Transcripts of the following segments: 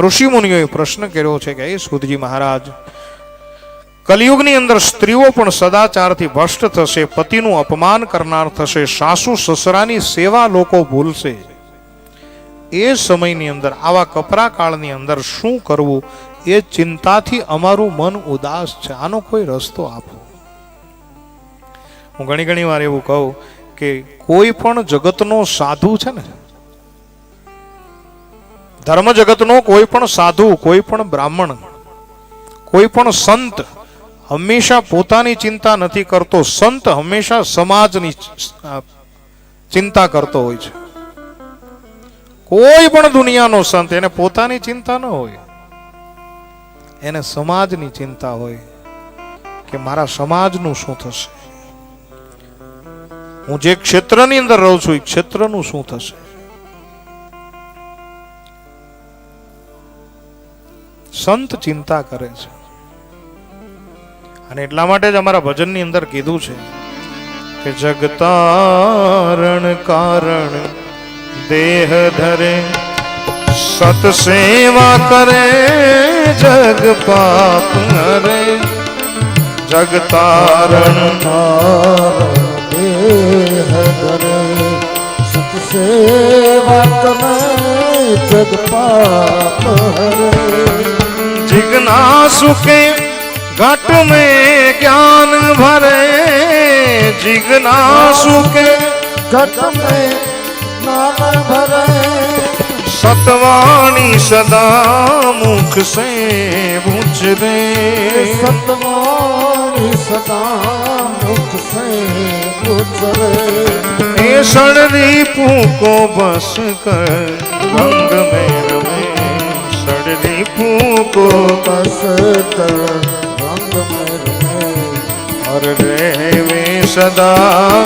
ઋષિ મુનિઓએ પ્રશ્ન કર્યો છે કે સુધજી મહારાજ, કલિયુગની અંદર સ્ત્રીઓ પણ સદાચારથી ભ્રષ્ટ થશે, પતિનું અપમાન કરનાર થશે, સાસુ સસરાની સેવા લોકો ભૂલશે. એ સમયની અંદર, આવા કપરા કાળની અંદર શું કરવું? એ ચિંતાથી અમારું મન ઉદાસ છે. આનો કોઈ રસ્તો આપો. હું ઘણી ઘણી વાર એવું કહું કે, કોઈ પણ જગતનો સાધુ છે ને ધર્મ જગતનો કોઈ પણ સાધુ, કોઈ પણ બ્રાહ્મણ, કોઈ પણ સંત હંમેશા પોતાની ચિંતા નથી કરતો. સંત હંમેશા સમાજની ચિંતા કરતો હોય છે. કોઈ પણ દુનિયાનો સંત એને પોતાની ચિંતા ન હોય. એને સમાજની ચિંતા હોય કે મારા સમાજનું શું થશે? હું જે ક્ષેત્રની અંદર રહું છું એ ક્ષેત્રનું શું થશે? સંત ચિંતા કરે છે. અને એટલા માટે જ અમારા ભજનની અંદર કીધું છે કે જગતારણ કારણ દેહ ધરે સત સેવા કરે જગ પાપ હરે જગતારણ સેવા કરે જગ પાપ હરે જગના સુખે ઘટ મે જ્ઞાન ભરે. જિજ્ઞા સુખે ઘટ મે જ્ઞાન ભરે. સતવાણી સદા મુખ સે પૂછ દે સતવાણી સદા મુખ સે પૂછ રે એ સળરી પૂકો બસ કર. ફૂકો મસ્ત રંગ હર રહેવે સદા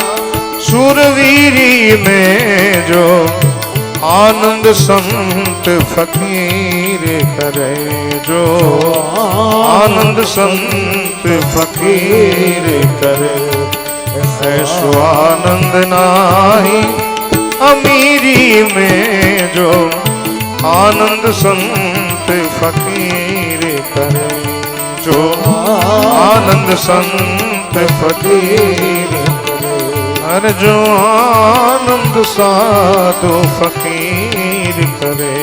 સુરવીરી મેં જો આનંદ સંત ફકીર કરે જો આનંદ સંત ફકીર કરે એસો આનંદ નાહી અમીરી મેં જો આનંદ સંત લૂંટ ફકીર કરે. જો આનંદ સંત ફકીર અરે જો આનંદ સાધુ ફકીર કરે.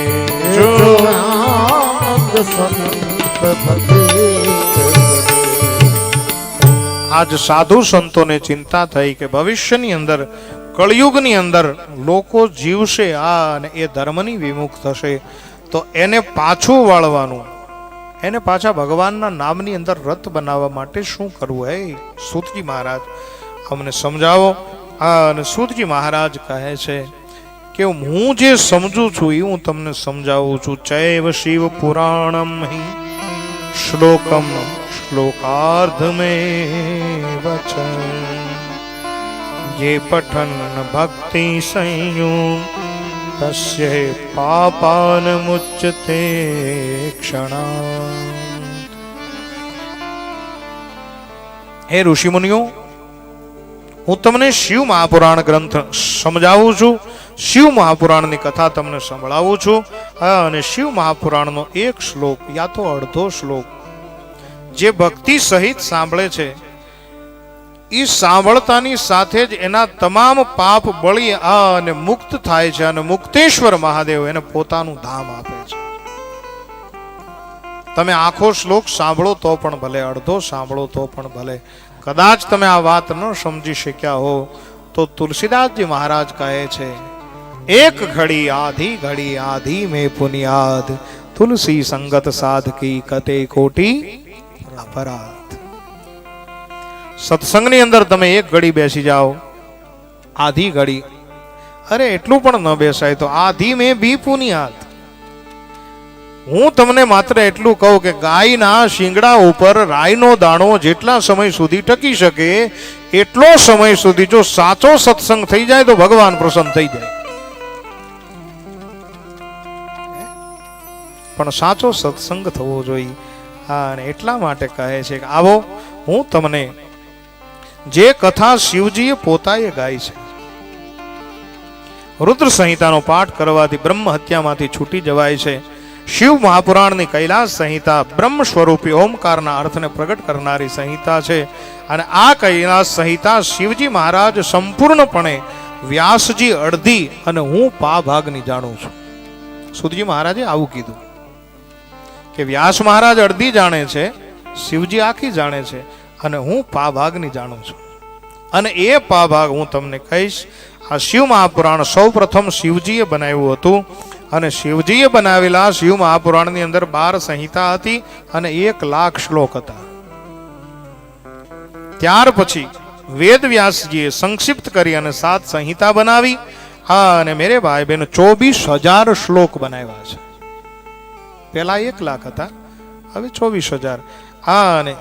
જો આનંદ સંત આજ સાધુ સંતોને ચિંતા થઈ કે ભવિષ્યની અંદર કળિયુગની અંદર લોકો જીવશે આ અને એ ધર્મની વિમુખ થશે. તો એને પાછું વાળવાનું. એને પાછા ભગવાનના નામની અંદર રથ બનાવવા માટે શું કરવું? હે, સૂતજી મહારાજ, અમને સમજાવો. અને સૂતજી મહારાજ કહે છે કે હું જે સમજું છું, એ હું તમને સમજાવું છું. ચૈવ શિવ પુરાણમ હિ શ્લોકમ શ્લોકાર્ધમે વચન જે પઠન ભક્તિ સંયુક્ત तस्य पापान मुच्यते क्षणा હે ઋષિમુનિઓ હું તમને શિવ મહાપુરાણ ગ્રંથ સમજાવું છું શિવ મહાપુરાણની કથા તમને સંભળાવું છું હા, અને શિવ મહાપુરાણનો એક શ્લોક યા તો અડધો શ્લોક જે ભક્તિ સહિત સાંભળે છે એ સાંભળતાની સાથે જ એના તમામ પાપ બળી આ અને મુક્ત થાય છે અને મુક્તેશ્વર મહાદેવ એને પોતાનું ધામ આપે છે. તમે આખો શ્લોક સાંભળો તો પણ ભલે, અડધો સાંભળો તો પણ ભલે. કદાચ તમે આ વાત ન સમજી શક્યા હો તો તુલસીદાસજી મહારાજ કહે છે, એક ઘડી આધી ઘડી આધી મેં પુનિયાદ. તુલસી સંગત સાધકી કતે કોટી અપરાધ. સત્સંગની અંદર તમે એક ઘડી બેસી જાઓ. આધી ઘડી. અરે, એટલું પણ ન બેસાય તો આધી મેં બીપુની હાથ હું તમને માત્ર એટલું કહું કે ગાયના શિંગડા ઉપર રાયનો દાણો જેટલા સમય સુધી ટકી શકે, એટલો સમય સુધી જો સાચો સત્સંગ થઈ જાય તો ભગવાન પ્રસન્ન થઈ જાય. પણ સાચો સત્સંગ થવો જોઈએ. હા, અને એટલા માટે કહે છે કે આવો, હું તમને જે કથા શિવજીએ પોતાએ ગાઈ છે. રુદ્ર સંહિતાનો પાઠ કરવાથી બ્રહ્મ હત્યામાંથી છૂટી જવાય છે. શિવ મહાપુરાણની કૈલાસ સંહિતા બ્રહ્મ સ્વરૂપી ઓમકારના અર્થને પ્રગટ કરનારી સંહિતા છે અને આ કૈલાસ સંહિતા શિવજી મહારાજ સંપૂર્ણપણે વ્યાસજી અડધી અને હું પા ભાગની જાણું છું. સુધજી મહારાજે આવું કીધું કે વ્યાસ મહારાજ અડધી જાણે છે, શિવજી આખી જાણે છે. અને હું પાભાગની જાણું છું. અને એ પાભાગ હું તમને કહીશ, આ શિવ મહાપુરાણ સૌ પ્રથમ શિવજીએ બનાવ્યું હતું. અને શિવજીએ બનાવેલા શિવ મહાપુરાણની અંદર બાર સંહિતા હતી અને એક લાખ શ્લોક હતા. ત્યાર પછી વેદ વ્યાસજીએ સંક્ષિપ્ત કરી અને સાત સંહિતા બનાવી. હા, અને મેરે ભાઈ બહેન, ચોવીસ હજાર શ્લોક બનાવ્યા છે. પેલા એક લાખ હતા, હવે ચોવીસ હજાર. હા, અને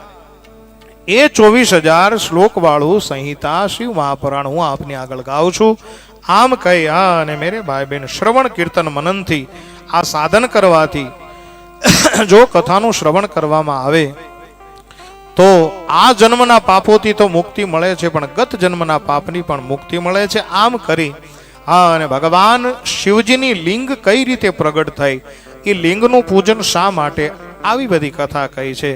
એ ચોવીસ હજાર શ્લોક વાળું સંહિતા શિવ મહાપુરાણ હું આપની આગળ ગાઉં છું. આમ કહી, હા, અને મેરે ભાઈ બહેન શ્રવણ કીર્તન મનનથી આ સાધન કરવાથી જો કથાનું શ્રવણ કરવામાં આવે, તો આ જન્મના પાપોથી તો મુક્તિ મળે છે, પણ ગત જન્મના પાપની પણ મુક્તિ મળે છે. આમ કરી, હા, અને ભગવાન શિવજીની લિંગ કઈ રીતે પ્રગટ થઈ? એ લિંગનું પૂજન શા માટે? આવી બધી કથા કહી છે.